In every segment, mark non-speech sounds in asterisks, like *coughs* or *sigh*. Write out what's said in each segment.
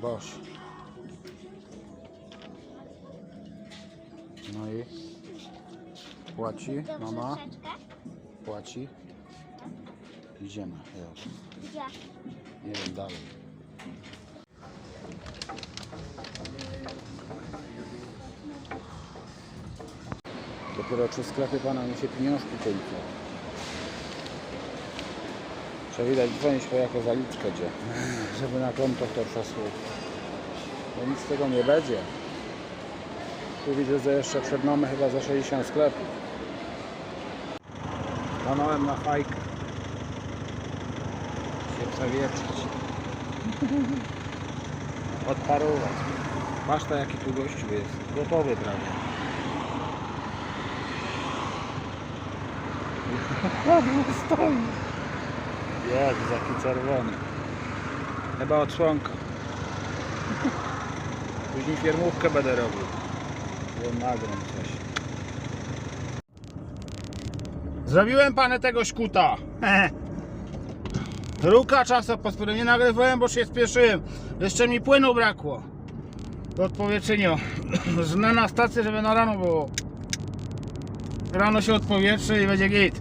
Dość. No i płaci mama, płaci. Idziemy. Gdzie? Nie wiem dalej. Dopiero przy sklepie pana mi się pieniążki kończą. Trzeba widać dzwonić po jako zaliczkę gdzie, żeby na konto to przesło. Bo nic z tego nie będzie. Tu widzę, że jeszcze przed nami chyba za 60 sklepów. Stanąłem na fajkę. Się przewietrzyć. Odparować. Paszta jaki tu gościu jest. Gotowy prawie. *laughs* Stoi. Jak taki czerwony. Chyba odsłonka. *laughs* Później firmówkę będę robił. Bo nagram coś. Zrobiłem panę tego szkuta. *laughs* Ruka czasopospór. Nie nagrywałem, bo się spieszyłem. Jeszcze mi płynu brakło. Do odpowietrzenia. *clears throat* Żnę na stację, żeby na rano było. Rano się odpowietrzy i będzie git.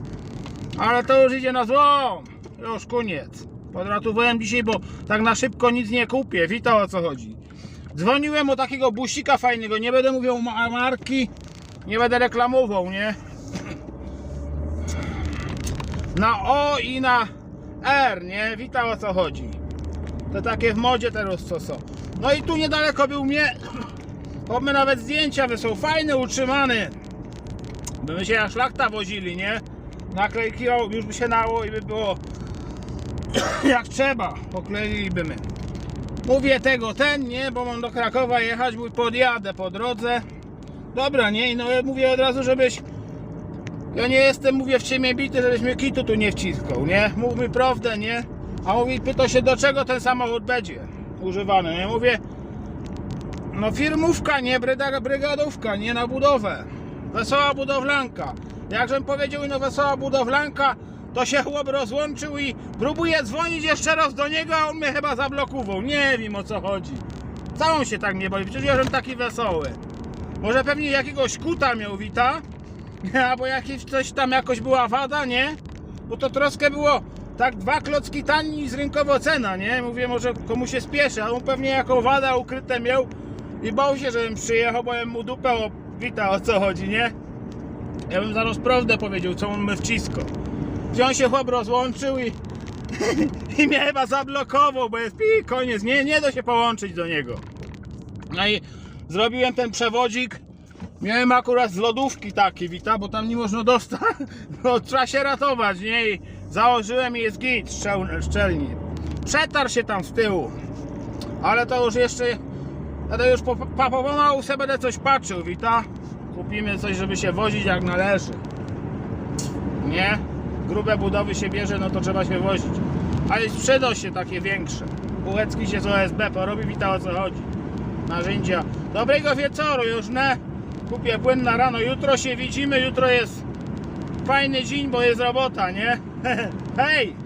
Ale to już idzie na złom. Już koniec. Podratowałem dzisiaj, bo tak na szybko nic nie kupię. Witam o co chodzi. Dzwoniłem o takiego busika fajnego. Nie będę mówił ma- marki. Nie będę reklamował, nie? Na O i na R, nie? Witam o co chodzi. To takie w modzie teraz co są. No i tu niedaleko był mnie. Bo my nawet zdjęcia wysłał. Fajny, utrzymany. By my się jak szlachta wozili, nie? Naklejki już by się nało i by było *coughs* jak trzeba. Pokleiliby my. Mówię tego ten, nie? Bo mam do Krakowa jechać, mój podjadę po drodze. Dobra, nie? No ja mówię od razu, żebyś ja nie jestem, mówię, w ciemię bity, żebyś mnie kitu tu nie wciskał, nie? Mów mi prawdę, nie? A mówi, pyta się, do czego ten samochód będzie używany, nie? Mówię, no firmówka, nie brygadówka, nie na budowę. Wesoła budowlanka. Jakżem powiedział, no wesoła budowlanka, to się chłop rozłączył i próbuje dzwonić jeszcze raz do niego, a on mnie chyba zablokował. Nie wiem o co chodzi. On się tak nie boi? Przecież ja żem taki wesoły. Może pewnie jakiegoś kuta miał wita, *laughs* albo jakieś coś tam jakoś była wada, nie? Bo to troszkę było tak dwa klocki taniej niż rynkowo cena, nie? Mówię, może komu się spieszy, a on pewnie jako wada ukryte miał i bał się, żebym przyjechał, bo ja mu dupę wita o co chodzi, nie? Ja bym zaraz prawdę powiedział, co on my wcisko. I on się chłop rozłączył i, *laughs* i mnie chyba zablokował, bo jest pi, koniec, nie, nie da się połączyć do niego. No i zrobiłem ten przewodzik. Miałem akurat z lodówki taki, wita, bo tam nie można dostać. *laughs* No, trzeba się ratować, nie? I założyłem i jest git szczel, szczelnie. Przetarł się tam z tyłu. Ale to już jeszcze. To już po, po, pomału sobie będę coś patrzył, wita. Kupimy coś, żeby się wozić jak należy. Nie? Grube budowy się bierze, no to trzeba się wozić. Ale sprzeda się takie większe. Bułecki się z OSB porobi, wita o co chodzi. Narzędzia. Dobrego wieczoru, już nie. Kupię płyn na rano. Jutro się widzimy, jutro jest fajny dzień, bo jest robota, nie? *laughs* Hej!